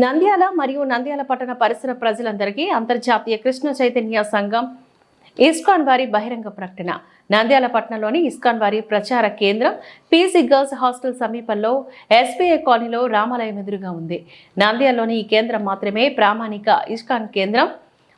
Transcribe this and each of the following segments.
నంద్యాల మరియు నంద్యాల పట్టణ పరిసర ప్రజలందరికీ అంతర్జాతీయ కృష్ణ చైతన్య సంఘం ఇస్కాన్ వారి బహిరంగ ప్రకటన. నంద్యాల పట్టణంలోని ఇస్కాన్ వారి ప్రచార కేంద్రం పీసీ గర్ల్స్ హాస్టల్ సమీపంలో ఎస్బీఐ కాలనీలో రామాలయం ఎదురుగా ఉంది. నంద్యాలలోని ఈ కేంద్రం మాత్రమే ప్రామాణిక ఇస్కాన్ కేంద్రం.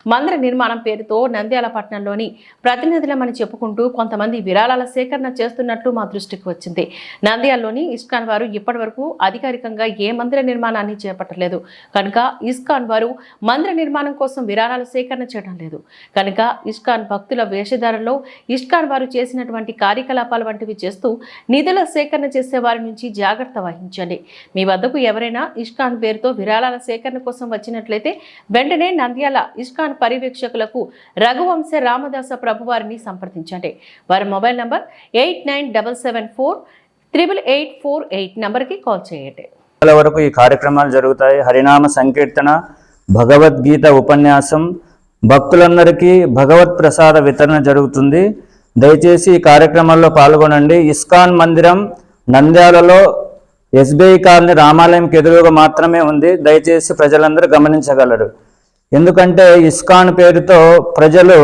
మందిర నిర్మాణం పేరుతో నంద్యాల పట్టణంలోని ప్రతినిధులమని చెప్పుకుంటూ కొంతమంది విరాళాల సేకరణ చేస్తున్నట్లు మా దృష్టికి వచ్చింది. నంద్యాలలోని ఇస్కాన్ వారు ఇప్పటి వరకు అధికారికంగా ఏ మందిర నిర్మాణాన్ని చేపట్టలేదు. కనుక ఇస్కాన్ వారు మందిర నిర్మాణం కోసం విరాళాలు సేకరణ చేయడం లేదు. కనుక ఇస్కాన్ భక్తుల వేషధారలో ఇస్కాన్ వారు చేసినటువంటి కార్యకలాపాలు వంటివి చేస్తూ నిధుల సేకరణ చేసే వారి నుంచి జాగ్రత్త వహించండి. మీ వద్దకు ఎవరైనా ఇస్కాన్ పేరుతో విరాళాల సేకరణ కోసం వచ్చినట్లయితే వెంటనే నంద్యాల ఇస్కాన్ పర్యవేక్షకులకు రఘువంశ రామదాస ప్రభువారిని సంప్రదించండి. వారి mobile number eight nine double seven four triple eight four eight నంబర్కి కాల్ చేయండి. వరకు ఈ కార్యక్రమాలు జరుగుతాయి. హరినామ సంకీర్తన భగవద్గీత ఉపన్యాసం భక్తులందరికీ భగవత్ ప్రసాద వితరణ జరుగుతుంది. దయచేసి ఈ కార్యక్రమాల్లో పాల్గొనండి. ఇస్కాన్ మందిరం నంద్యాలలో ఎస్బీఐ కాలనీ రామాలయంకి ఎదురుగా మాత్రమే ఉంది. దయచేసి ప్రజలందరూ గమనించగలరు. ఎందుకంటే ఇస్కాన్ పేరుతో ప్రజలు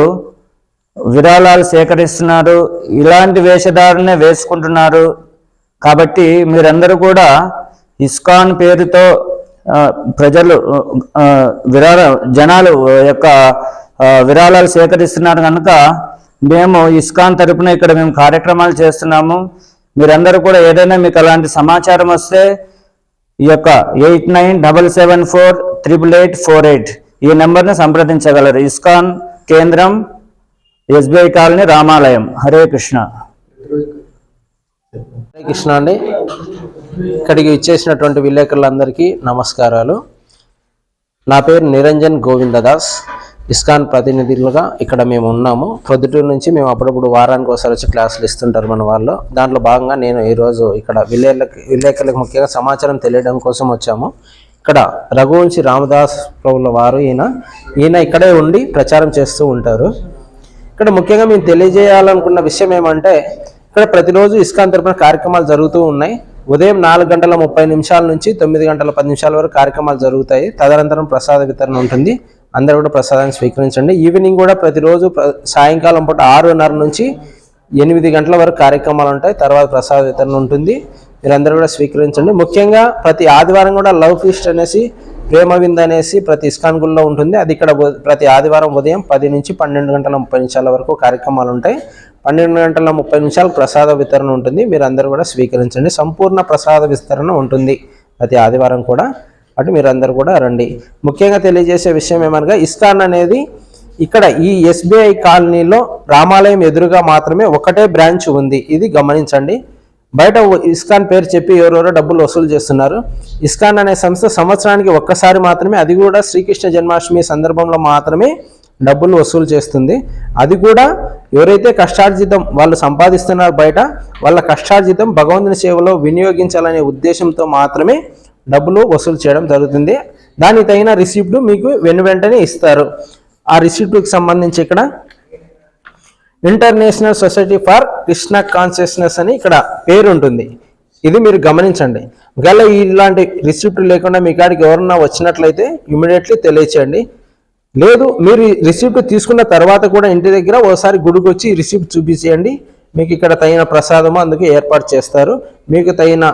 విరాళాలు సేకరిస్తున్నారు. ఇలాంటి వేషధారణే వేసుకుంటున్నారు. కాబట్టి మీరందరూ కూడా ఇస్కాన్ పేరుతో ప్రజలు విరాళ జనాలు యొక్క విరాళాలు సేకరిస్తున్నారు కనుక మేము ఇస్కాన్ తరపున ఇక్కడ మేము కార్యక్రమాలు చేస్తున్నాము. మీరందరూ కూడా ఏదైనా మీకు అలాంటి సమాచారం వస్తే ఈ యొక్క eight nine double seven four triple eight four eight ఈ నెంబర్ని సంప్రదించగలరు. ఇస్కాన్ కేంద్రం ఎస్బీఐ కాలనీ రామాలయం. హరే కృష్ణ. హరే కృష్ణ అండి. ఇక్కడికి ఇచ్చేసినటువంటి విలేకరులందరికీ నమస్కారాలు. నా పేరు నిరంజన్ గోవిందదాస్. ఇస్కాన్ ప్రతినిధులుగా ఇక్కడ మేము ఉన్నాము. పొద్దుటూరు నుంచి మేము అప్పుడప్పుడు వారానికి ఒకసారి వచ్చి క్లాసులు ఇస్తుంటారు మన వాళ్ళు. దాంట్లో భాగంగా నేను ఈరోజు ఇక్కడ విలేకరులకు విలేకరులకు ముఖ్యంగా సమాచారం తెలియడం కోసం వచ్చాము. ఇక్కడ రఘువంశి రామదాస్ ప్రభుల వారు ఈయన ఈయన ఇక్కడే ఉండి ప్రచారం చేస్తూ ఉంటారు. ఇక్కడ ముఖ్యంగా మేము తెలియజేయాలనుకున్న విషయం ఏమంటే ఇక్కడ ప్రతిరోజు ఇస్కాన్ తరపున కార్యక్రమాలు జరుగుతూ ఉన్నాయి. ఉదయం నాలుగు గంటల ముప్పై నిమిషాల నుంచి తొమ్మిది గంటల పది నిమిషాల వరకు కార్యక్రమాలు జరుగుతాయి. తదనంతరం ప్రసాద వితరణ ఉంటుంది. అందరూ కూడా ప్రసాదాన్ని స్వీకరించండి. ఈవినింగ్ కూడా ప్రతిరోజు సాయంకాలం పూట ఆరున్నర నుంచి ఎనిమిది గంటల వరకు కార్యక్రమాలు ఉంటాయి. తర్వాత ప్రసాద వితరణ ఉంటుంది. మీరందరూ కూడా స్వీకరించండి. ముఖ్యంగా ప్రతి ఆదివారం కూడా లవ్ ఫీస్ట్ అనేసి ప్రేమ విందు అనేసి ప్రతి ఇస్కాన్ గుళ్ళో ఉంటుంది. అది ఇక్కడ ప్రతి ఆదివారం ఉదయం పది నుంచి పన్నెండు గంటల ముప్పై నిమిషాల వరకు కార్యక్రమాలు ఉంటాయి. పన్నెండు గంటల ముప్పై నిమిషాలు ప్రసాద వితరణ ఉంటుంది. మీరు అందరూ కూడా స్వీకరించండి. సంపూర్ణ ప్రసాద విస్తరణ ఉంటుంది ప్రతి ఆదివారం కూడా. అటు మీరందరూ కూడా రండి. ముఖ్యంగా తెలియజేసే విషయం ఏమనగా ఇస్కాన్ అనేది ఇక్కడ ఈ ఎస్బీఐ కాలనీలో రామాలయం ఎదురుగా మాత్రమే ఒకటే బ్రాంచ్ ఉంది. ఇది గమనించండి. బయట ఇస్కాన్ పేరు చెప్పి ఎవరెవరో డబ్బులు వసూలు చేస్తున్నారు. ఇస్కాన్ అనే సంస్థ సంవత్సరానికి ఒక్కసారి మాత్రమే అది కూడా శ్రీకృష్ణ జన్మాష్టమి సందర్భంలో మాత్రమే డబ్బులు వసూలు చేస్తుంది. అది కూడా ఎవరైతే కష్టార్జితం వాళ్ళు సంపాదిస్తున్నారు బయట వాళ్ళ కష్టార్జితం భగవంతుని సేవలో వినియోగించాలనే ఉద్దేశంతో మాత్రమే డబ్బులు వసూలు చేయడం జరుగుతుంది. దానికి తగిన రిసిప్ట్ మీకు వెను వెంటనే ఇస్తారు. ఆ రిసిప్ట్కి సంబంధించి ఇక్కడ international society for Krishna consciousness అని ఇక్కడ పేరు ఉంటుంది ఇది మీరు గమనించండి. ఒకవేళ ఇలాంటి రిసిప్ట్ లేకుండా మీ కాడికి ఎవరన్నా వచ్చినట్లయితే ఇమీడియట్లీ తెలియచేయండి. లేదు మీరు రిసిప్ట్ తీసుకున్న తర్వాత కూడా ఇంటి దగ్గర ఓసారి గుడికి వచ్చి రిసిప్ట్ చూపించేయండి. మీకు ఇక్కడ తగిన ప్రసాదము అందుకు ఏర్పాటు చేస్తారు. మీకు తగిన